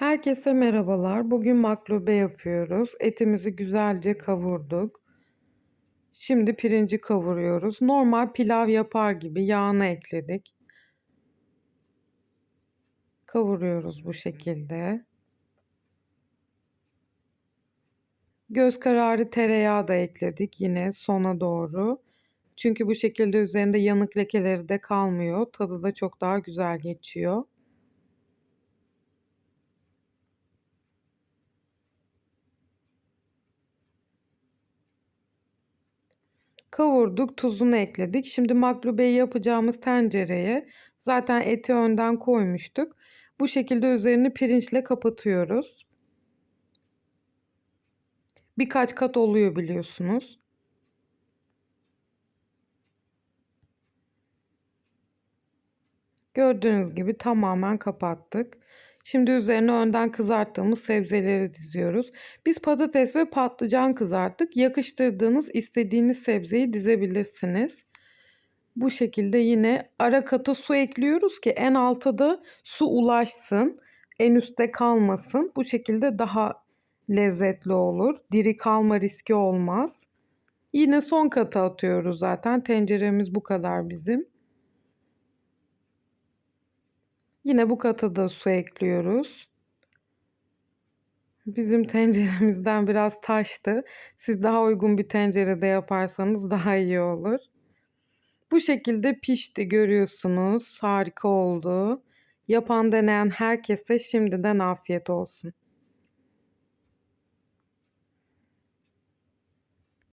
Herkese merhabalar. Bugün maklube yapıyoruz. Etimizi güzelce kavurduk. Şimdi pirinci kavuruyoruz. Normal pilav yapar gibi yağını ekledik. Kavuruyoruz bu şekilde. Göz kararı tereyağı da ekledik yine sona doğru. Çünkü bu şekilde üzerinde yanık lekeleri de kalmıyor. Tadı da çok daha güzel geçiyor. Kavurduk, tuzunu ekledik. Şimdi maklubeyi yapacağımız tencereye zaten eti önden koymuştuk. Bu şekilde üzerini pirinçle kapatıyoruz. Birkaç kat oluyor biliyorsunuz. Gördüğünüz gibi tamamen kapattık. Şimdi üzerine önden kızarttığımız sebzeleri diziyoruz. Biz patates ve patlıcan kızarttık. Yakıştırdığınız istediğiniz sebzeyi dizebilirsiniz. Bu şekilde yine ara kata su ekliyoruz ki en alta da su ulaşsın. En üstte kalmasın. Bu şekilde daha lezzetli olur. Diri kalma riski olmaz. Yine son kata atıyoruz zaten. Tenceremiz bu kadar bizim. Yine bu kata da su ekliyoruz. Bizim tenceremizden biraz taştı. Siz daha uygun bir tencerede yaparsanız daha iyi olur. Bu şekilde pişti görüyorsunuz. Harika oldu. Yapan deneyen herkese şimdiden afiyet olsun.